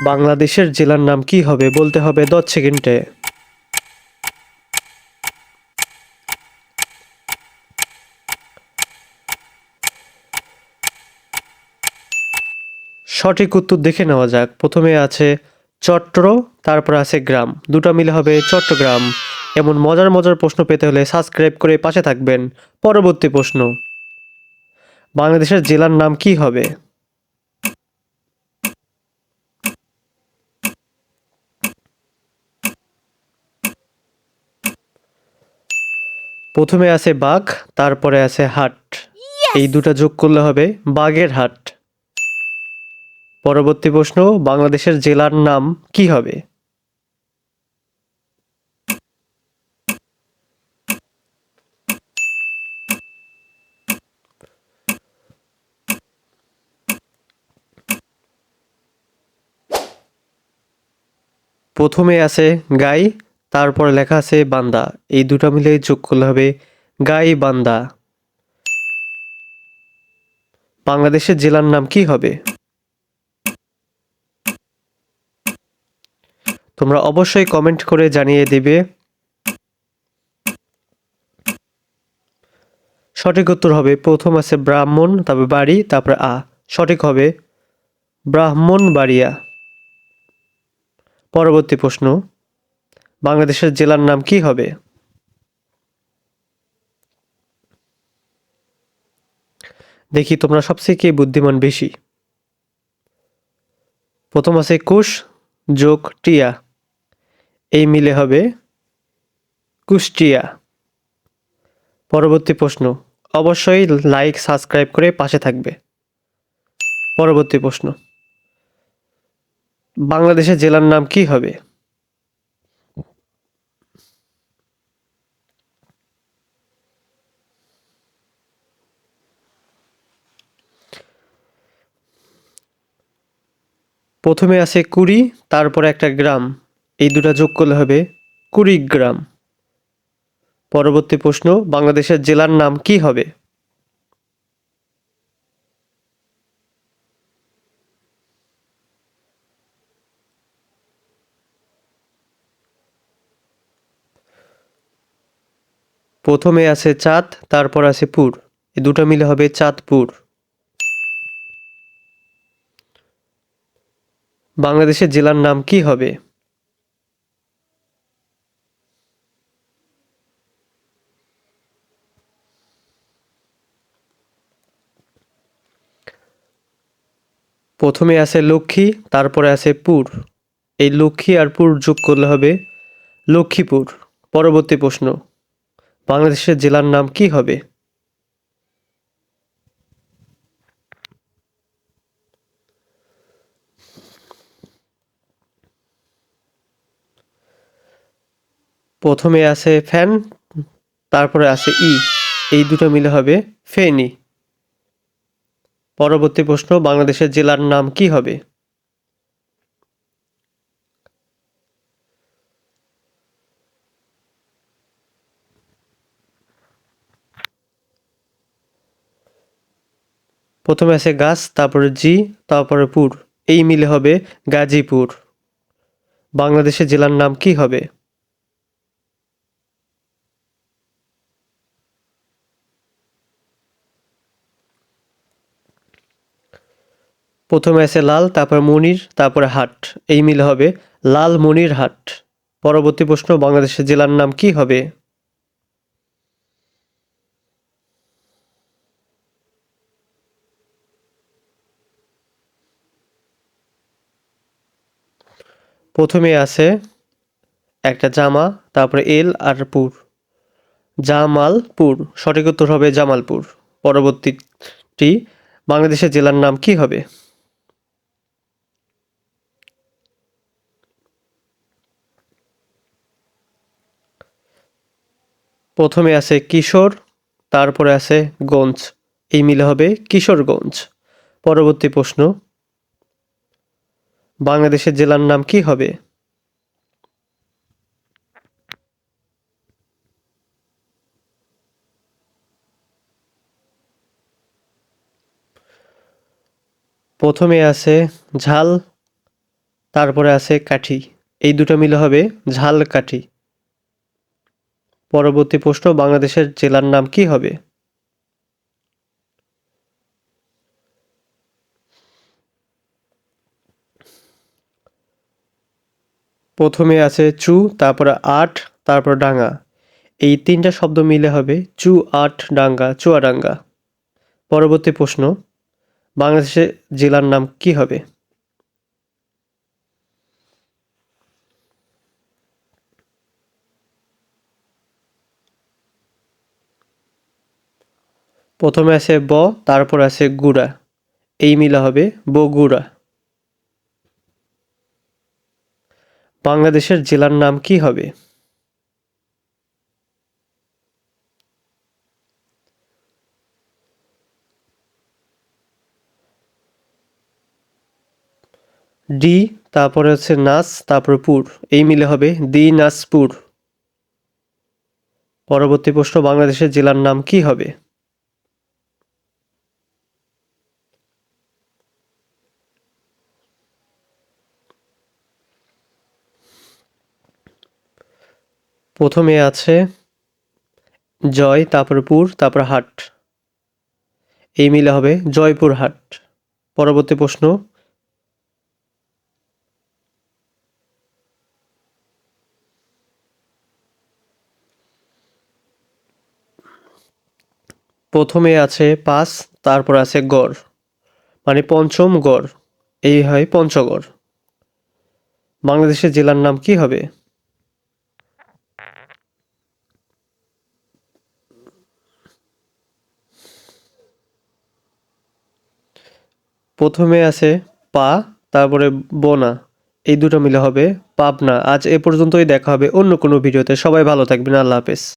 বাংলাদেশের জেলার নাম কি হবে বলতে হবে দশ সেকেন্ডে। সঠিক উত্তর দেখে নেওয়া যাক। প্রথমে আছে চট্টর তারপর আছে গ্রাম। দুটো মিলে হবে চট্টগ্রাম। এমন মজার মজার প্রশ্ন পেতে হলে সাবস্ক্রাইব করে পাশে থাকবেন। পরবর্তী প্রশ্ন। বাংলাদেশের জেলার নাম কি হবে? প্রথমে আছে বাঘ তারপরে আছে হাট। এই দুটা যোগ করলে হবে বাঘের হাট। পরবর্তী প্রশ্ন বাংলাদেশের জেলার নাম কি হবে? প্রথমে আছে গাই তারপর লেখা আছে বান্দা। এই দুটো মিলে যোগ করলে হবে গাই বান্দা। বাংলাদেশের জেলার নাম কি হবে? তোমরা অবশ্যই কমেন্ট করে জানিয়ে দেবে। সঠিক উত্তর হবে, প্রথম আছে ব্রাহ্মণ, তারপর বাড়ি, তারপর আ। সঠিক হবে ব্রাহ্মণ বাড়িয়া পরবর্তী প্রশ্ন। বাংলাদেশের জেলার নাম কি হবে? দেখি তোমরা সবচেয়ে কে বুদ্ধিমান বেশি। প্রথম আছে কুশ যোগ টিয়া। এই মিলে হবে কুষ্টিয়া পরবর্তী প্রশ্ন, অবশ্যই লাইক সাবস্ক্রাইব করে পাশে থাকবে। পরবর্তী প্রশ্ন, বাংলাদেশের জেলার নাম কি হবে? প্রথমে আছে কুড়ি, তারপর একটা গ্রাম। এই দুটা যোগ করলে হবে কুড়িগ্রাম। পরবর্তী প্রশ্ন, বাংলাদেশের জেলার নাম কি হবে? প্রথমে আছে চাঁদ, তারপর আছে পুর। এই দুটো মিলে হবে চাঁদপুর। বাংলাদেশের জেলার নাম কি হবে? প্রথমে আছে লক্ষ্মী, তারপরে আছে পুর। এই লক্ষ্মী আর পুর যোগ করলে হবে লক্ষ্মীপুর। পরবর্তী প্রশ্ন, বাংলাদেশের জেলার নাম কি হবে? প্রথমে আছে ফ্যান, তারপরে আছে ই। এই দুটো মিলে হবে ফেনি। পরবর্তী প্রশ্ন, বাংলাদেশের জেলার নাম কি হবে? প্রথমে আছে গাছ, তারপরে জি, তারপরে পুর। এই মিলে হবে গাজীপুর। বাংলাদেশের জেলার নাম কি হবে? প্রথমে আছে লাল, তারপর মনির, তারপরে হাট। এই মিলে হবে লাল মনির হাট। পরবর্তী প্রশ্ন, বাংলাদেশের জেলার নাম কি হবে? প্রথমে আছে একটা জামা, তারপরে এল আর পুর। জামালপুর। সঠিক উত্তর হবে জামালপুর। পরবর্তীটি বাংলাদেশের জেলার নাম কি হবে? প্রথমে আছে কিশোর, তারপরে আছে গঞ্জ। এই মিলে হবে কিশোরগঞ্জ। পরবর্তী প্রশ্ন, বাংলাদেশের জেলার নাম কি হবে? প্রথমে আছে ঝাল, তারপরে আছে কাঠি। এই দুটো মিলে হবে ঝালকাঠি পরবর্তী প্রশ্ন, বাংলাদেশের জেলার নাম কি হবে? প্রথমে আছে চু, তারপরে আট, তারপর ডাঙ্গা। এই তিনটা শব্দ মিলে হবে চু, আট, ডাঙ্গা, চুয়াডাঙ্গা। পরবর্তী প্রশ্ন, বাংলাদেশের জেলার নাম কি হবে? প্রথমে আছে ব, তারপর আছে গুড়া। এই মিলা হবে বগুড়া। বাংলাদেশের জেলার নাম কি হবে? ডি, তারপরে হচ্ছে নাচ তারপর পুর। এই মিলে হবে দিনাজপুর পরবর্তী প্রশ্ন, বাংলাদেশের জেলার নাম কি হবে? প্রথমে আছে জয়, তারপর পুর, তারপর হাট। এই মিলে হবে জয়পুর হাট। পরবর্তী প্রশ্ন। প্রথমে আছে পাঁচ, তারপর আছে গড়। মানে পঞ্চম গড়। এই হয় পঞ্চগড়। বাংলাদেশের জেলার নাম কি হবে? প্রথমে আছে পা, তারপরে বোনা। এই দুটো মিলে হবে পাবনা। আজ এ পর্যন্তই দেখা হবে অন্য কোনো ভিডিওতে। সবাই ভালো থাকবেন। আল্লাহ হাফেজ।